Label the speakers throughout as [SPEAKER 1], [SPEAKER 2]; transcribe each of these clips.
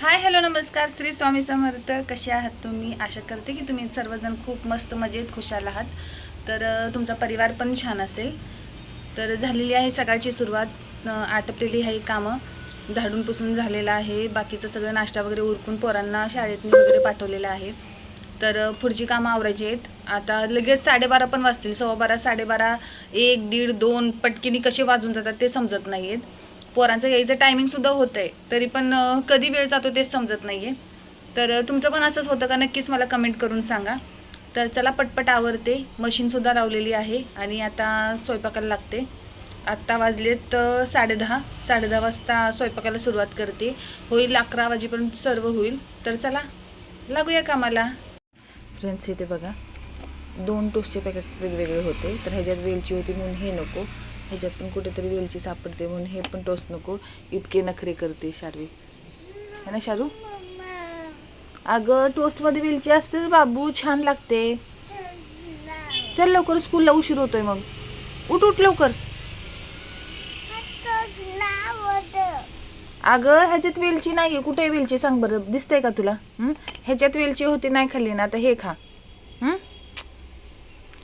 [SPEAKER 1] Hi hello नमस्कार. श्री स्वामी समर्थ. कसे आहात तुम्ही? आशा करते की तुम्ही सर्वजण खूप मस्त मजेत खुशाल आहात. तर तुमचा परिवार पण छान असेल. तर झालेली आहे सकाळची सुरुवात. आटपलेली आहे कामं. झाडून पुसून झालेलं आहे. बाकीचं सगळं नाश्ता वगैरे उरकून पोरांना शाळेतनी वगैरे पाठवलेलं आहे. तर पुढची कामं आवरायची आहेत. आता लगेच साडेबारा पण वाजतील. सव्वा बारा साडेबारा एक दीड दोन पटकिनी कसे वाजून जातात ते समजत नाही आहेत पोरांचं यायचं टायमिंगसुद्धा होतं आहे तरी पण कधी वेळ जातो तेच समजत नाही आहे तर तुमचं पण असंच होतं का? नक्कीच मला कमेंट करून सांगा. तर चला पटपट आवरते. मशीनसुद्धा लावलेली आहे आणि आता स्वयंपाकाला लागते. आत्ता वाजलेत साडेदहा. साडेदहा वाजता स्वयंपाकाला सुरुवात करते. होईल अकरा वाजेपर्यंत सर्व होईल. तर चला लागूया कामाला. फ्रेंड्स इथे बघा. दोन टोस्टचे पॅकेट वेगवेगळे होते. तर ह्याच्यात वेलची होती म्हणून हे नको. ह्याच्यात पण कुठेतरी वेलची सापडते म्हणून हे पण टोच नको. इतके नखरे करते शारवी. है ना शारू? अगं टोस्टमध्ये वेलची असते बाबू छान लागते. चल लवकर स्कूलला उशीर होतोय मग. उठ उठ लवकर. अगं ह्याच्यात वेलची नाही आहे कुठे वेलची? सांग बरं. दिसतंय का तुला? ह्याच्यात वेलची होती नाही खाल्ली ना आता हे खा. हं?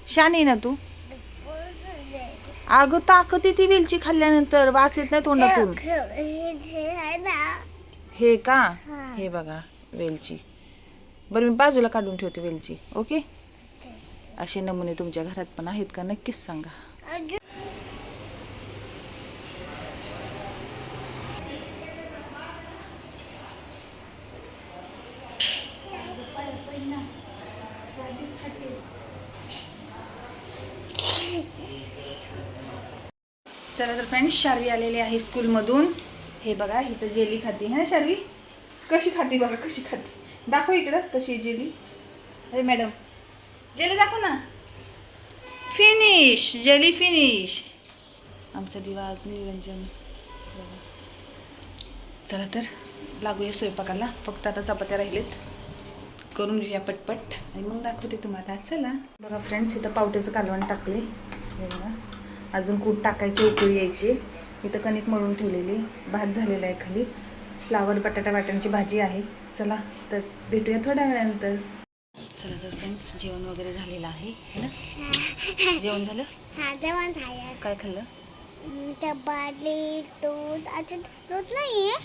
[SPEAKER 1] शानी ना तू? अगं ताकद ती वेलची खाल्ल्यानंतर. वास येत नाही तोंडातून. हे का? हे बघा वेलची. बरं मी बाजूला काढून ठेवते वेलची. ओके? असे नमुने तुमच्या घरात पण आहेत का? नक्कीच सांगा. चला तर फ्रेंड्स शार्वी आलेली आहे स्कूलमधून हे बघा इथं जेली खाते. है ना शार्वी? कशी खाते बघा कशी खाते. दाखव इकडं कशी आहे जेली अरे मॅडम जेली दाखव ना. फिनिश जेली फिनिश आमचा दिवा अजून निरंजन. बघा. चला तर लागूया स्वयंपाकाला. फक्त आता चपात्या राहिलेत. करून घेऊया पटपट. आणि मग दाखवते तुम्हाला. चला. बघा फ्रेंड्स इथं पावट्याचं कालवण टाकले हे बघा. अजून कूट टाकायचे उकळी यायची. इथं कणिक मळून ठेवलेली भात झालेला आहे खाली. फ्लावर बटाटा वाटाण्याची भाजी आहे. चला तर भेटूया थोड्या वेळानंतर. चला तर फ्रेंड्स जेवण वगैरे झालेलं आहे है ना? जेवण झालं? काय खाल्लं?
[SPEAKER 2] चपाती दूध अजून दूध नाहीये.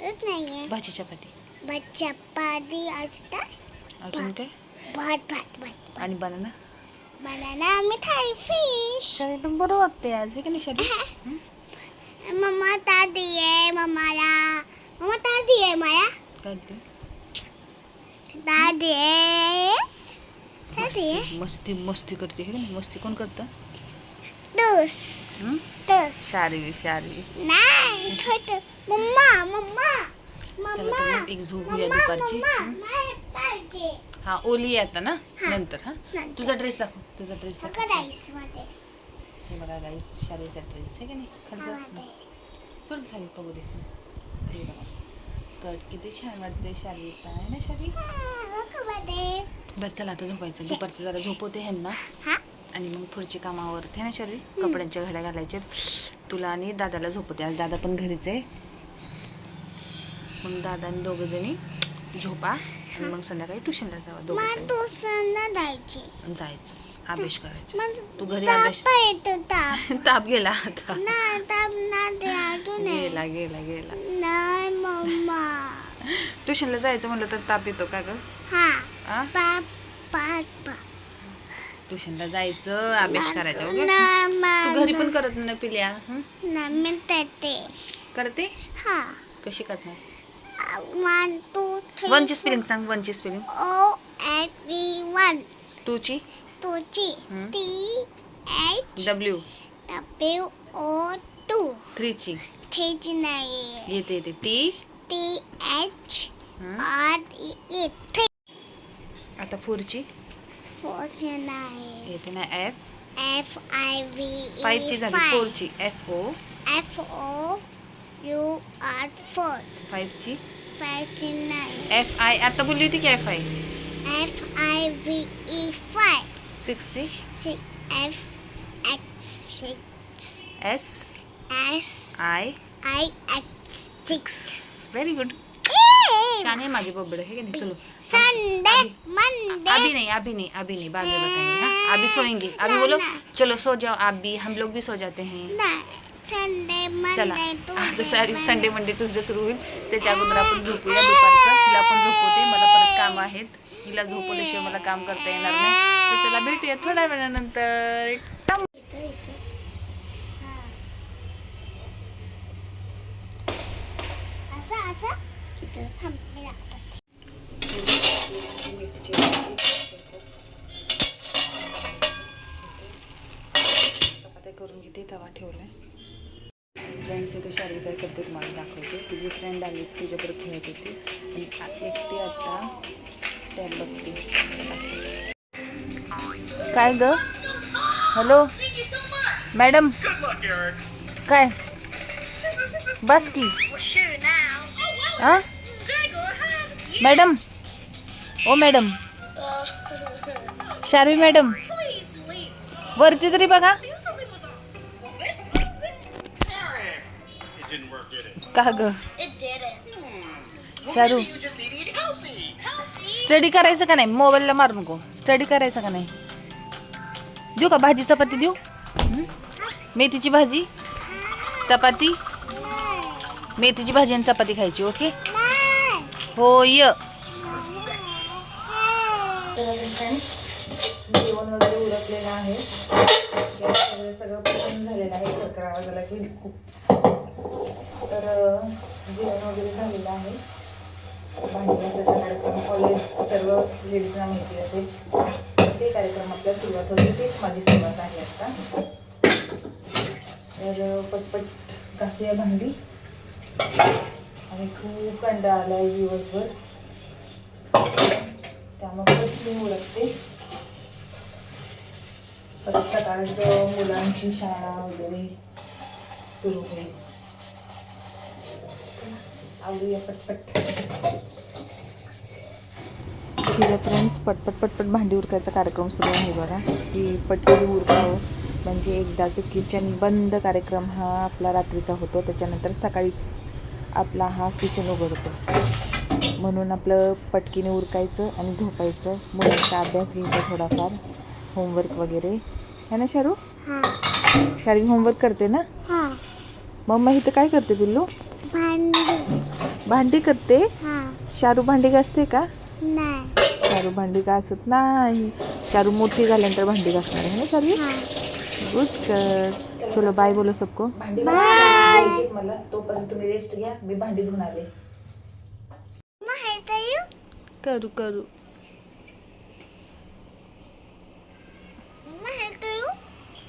[SPEAKER 2] दूध नाहीये.
[SPEAKER 1] भाजी चपाती.
[SPEAKER 2] भात चपाती अजून
[SPEAKER 1] अजून काय?
[SPEAKER 2] भात भात भात.
[SPEAKER 1] आणि बनाना
[SPEAKER 2] बनाना मिठाई फिश
[SPEAKER 1] पण बरं वाटते आज का नाही शाळेत
[SPEAKER 2] मम्मा दादी आहे मम्माला मम्मा दादी आहे
[SPEAKER 1] दिलं?
[SPEAKER 2] दादी। आहे दादी आहे
[SPEAKER 1] मस्ती मस्ती करते हे नाही? मस्ती कोण करतं? हं?
[SPEAKER 2] दूस
[SPEAKER 1] शारवी शारवी
[SPEAKER 2] नाही खायचं. Mamma mamma. मम्मा।
[SPEAKER 1] एक झोप
[SPEAKER 2] मम्मा
[SPEAKER 1] दुपारची हं? ओली आहे आता ना. नंतर हा. तुझा ड्रेस दाखव तुझा ड्रेस दाखव. हे बघा गाईस शाळेचा ड्रेस आहे का नाही? खालचा सोड खाली बघू दे. हे बघा. स्कर्ट किती छान वाटतोय शालीचा आहे ना शाली? बस चला आता झोपायचं. दुपारचं जरा झोपवते ह्यांना.
[SPEAKER 2] हा?
[SPEAKER 1] आणि मग पुढची कामावरती ना शरी कपड्यांच्या घड्या घालायच्या तुला आणि दादाला झोपवते. आज दादा पण घरीच आहे. मग दादा आणि दोघं जणी झोपा आणि मग संध्याकाळी ट्युशनला जावा दोघं
[SPEAKER 2] तू संध्या द्यायची
[SPEAKER 1] जायचं. अभ्यास करायचा.
[SPEAKER 2] मग
[SPEAKER 1] तू घरी अभ्यास
[SPEAKER 2] ताप येतो ताप.
[SPEAKER 1] ताप गेला आता.
[SPEAKER 2] नाही ताप नाही ते अजून आहे.
[SPEAKER 1] गेला गेला गेला.
[SPEAKER 2] नाही मम्मा.
[SPEAKER 1] ट्युशनला जायचं म्हणलं तर ताप येतो का ग?
[SPEAKER 2] हा.
[SPEAKER 1] आ?
[SPEAKER 2] पाप पाप
[SPEAKER 1] ट्युशनला जायचं अभ्यास करायचा तू घरी पण करत नाही ना पिल्या हं?
[SPEAKER 2] नाही मी देते
[SPEAKER 1] करते?
[SPEAKER 2] हा.
[SPEAKER 1] कशी करणार?
[SPEAKER 2] वन टू थ्री
[SPEAKER 1] वनची स्पेलिंग सांग वनची spelling
[SPEAKER 2] O H B one
[SPEAKER 1] टूची
[SPEAKER 2] टूची
[SPEAKER 1] हम्म.
[SPEAKER 2] T H
[SPEAKER 1] W
[SPEAKER 2] W O two
[SPEAKER 1] थ्रीची
[SPEAKER 2] थ्रीची नाही
[SPEAKER 1] येते येते T
[SPEAKER 2] T H? R E three
[SPEAKER 1] आता फोरची
[SPEAKER 2] फोरची नाही
[SPEAKER 1] येते ना एफ
[SPEAKER 2] एफ आय व्ही
[SPEAKER 1] फाईव्हची झाली फोरची F O
[SPEAKER 2] F O U R four
[SPEAKER 1] फाईव्हची
[SPEAKER 2] नाही
[SPEAKER 1] एफ आय आता बोलली होती की F I
[SPEAKER 2] F I V E five six F X six
[SPEAKER 1] S
[SPEAKER 2] S
[SPEAKER 1] I
[SPEAKER 2] I X six
[SPEAKER 1] very good छान है माझे बबड़े है कि नहीं? चलो.
[SPEAKER 2] संडे मंडे
[SPEAKER 1] अभी नहीं अभी नहीं अभी नहीं बाद में बताएंगे हाँ? अभी सोएंगे. अभी बोलो. चलो सो जाओ आप भी हम लोग भी सो जाते हैं. चला. सॉरी संडे मंडे ट्युसडे सुरू होईल. त्याच्या अगोदर आपण झोपूया दुपारचं. हिला पण झोपवते. मला परत काम आहेत. हिला झोपवल्याशिवाय मला काम करता येणार नाही. तर चला भेटूया थोड्या वेळानंतर. चपात्या करून घेते तवा ठेवलाय. जसे ते शारी काय करते तुम्हाला दाखवते. तुझी फ्रेंड आली तुझ्याकडे खेळत होती. आणि एकटी आता त्या बघते. काय ग? हॅलो मॅडम काय? बस की. हा मॅडम ओ मॅडम शार्वी मॅडम वरती तरी बघा. का ग शारू. स्टडी करायचं का नाही? मोबाईलला मारू नको. स्टडी करायचं का नाही? देऊ का भाजी? चपाती देऊ? हं? मेथीची भाजी? चपाती? मेथीची भाजी आणि चपाती खायची ओके?
[SPEAKER 2] नाही.
[SPEAKER 1] होय
[SPEAKER 2] नाही.
[SPEAKER 1] जेवण वगैरे उरकलेलं आहे. गॅस वगैरे सगळं पसंत झालेलं आहे. सरकार आवाजाला की खूप. तर जेवण वगैरे झालेलं आहे. भांडी कार्यक्रम कॉलेज सर्व लेडीजना माहिती असेल ते कार्यक्रम आपल्या सुरुवात होते तेच माझी सुरुवात आहे आता. तर पटपट घासूया भांडी. आणि खूप कंटाळा आला आहे दिवसभर. त्यामुळे मी ओळखते. परत सकाळचं मुलांची शाळा वगैरे सुरू होईल. आवडूया पटपट. ठीक आहे फ्रेंड्स पटपट पटपट भांडी उरकायचा कार्यक्रम सुरू आहे. बघा की पटकन उरकावं म्हणजे एकदाचं किचन बंद कार्यक्रम हा आपला रात्रीचा होतो. त्याच्यानंतर सकाळीच आपला हा किचन उघडतो. म्हणून आपलं पटकीने उरकायचं आणि झोपायचं. मुलांचा अभ्यास घ्यायचा थोडाफार होमवर्क वगैरे. है ना शारू?
[SPEAKER 2] हा.
[SPEAKER 1] शारू होमवर्क करते ना?
[SPEAKER 2] हा.
[SPEAKER 1] मम्मा इथं काय करते पिल्लू?
[SPEAKER 2] भांडी
[SPEAKER 1] करते?
[SPEAKER 2] हा.
[SPEAKER 1] शारू भांडी घासते का?
[SPEAKER 2] नाही.
[SPEAKER 1] शारू भांडी घासत नाही. शारू मोठी झाल्यानंतर भांडी घासणार आहे ना शारू?
[SPEAKER 2] हा.
[SPEAKER 1] गुड कर चलो बाय बोलो सबको. भांडी. मला. तोपर्यंत तुम्ही रेस्ट घ्या. मी भांडी धुवून आले. करू करू.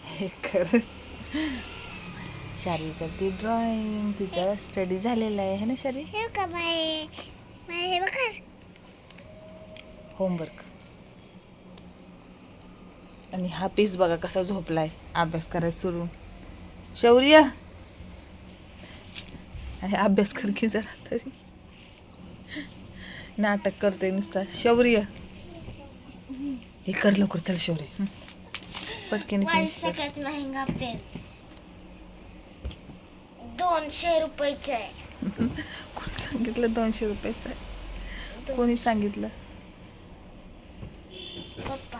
[SPEAKER 1] हे कर. शारी करते. ड्रॉइंग तिचा स्टडी झालेला आहे है ना शारी
[SPEAKER 2] हे का बाई. हे बघा.
[SPEAKER 1] होमवर्क आणि हा पीस बघा कसा झोपलाय. अभ्यास करायला सुरू. शौर्य. अरे अभ्यास कर की जरा तरी. नाटक करते नुसता. शौर्य. हे कर लवकर चल शौर्य. पटकन
[SPEAKER 2] महंगा पेन. दोनशे रुपयाचा आहे.
[SPEAKER 1] कोणी सांगितलं दोनशे रुपयाचं आहे? कोणी सांगितलं?
[SPEAKER 2] पप्पा.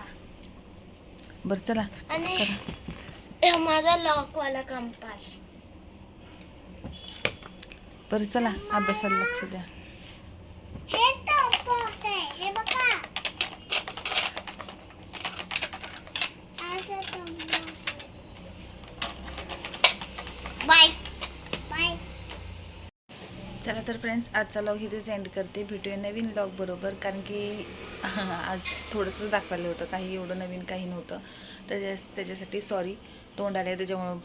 [SPEAKER 1] बरं चला.
[SPEAKER 2] आणि हे माझा लॉकवाला कंपास.
[SPEAKER 1] बरं चला. अभ्यासाला लक्ष द्या
[SPEAKER 2] हे टोपॉस आहे हे बघा बाय बाय
[SPEAKER 1] चला तर फ्रेंड्स आजचा लॉग इथेच एंड करते. भेटूया नवीन लॉग बरोबर. कारण की आज थोडंसं दाखवलं होतं. काही एवढं नवीन काही नव्हतं. त्याच्या त्याच्यासाठी सॉरी तोंड आले त्याच्यामुळं.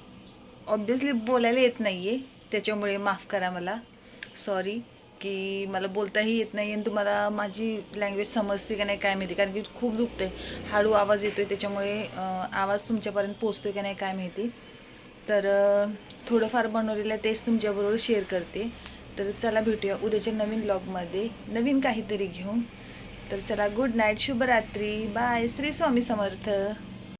[SPEAKER 1] ऑब्वियसली बोलायला येत नाही आहे त्याच्यामुळे माफ करा मला. सॉरी की मला बोलताही येत नाही आणि तुम्हाला माझी लँग्वेज समजते का नाही काय माहिती. कारण की खूप दुखतं आहे हळू आवाज येतो आहे त्याच्यामुळे आवाज तुमच्यापर्यंत पोचतोय का नाही काय माहिती. तर थोडंफार बनवलेलं आहे तेच तुमच्याबरोबर शेअर करते. तर चला भेटूया उद्याच्या नवीन ब्लॉगमध्ये नवीन काहीतरी घेऊन. तर चला गुड नाईट शुभरात्री. बाय श्री स्वामी समर्थ.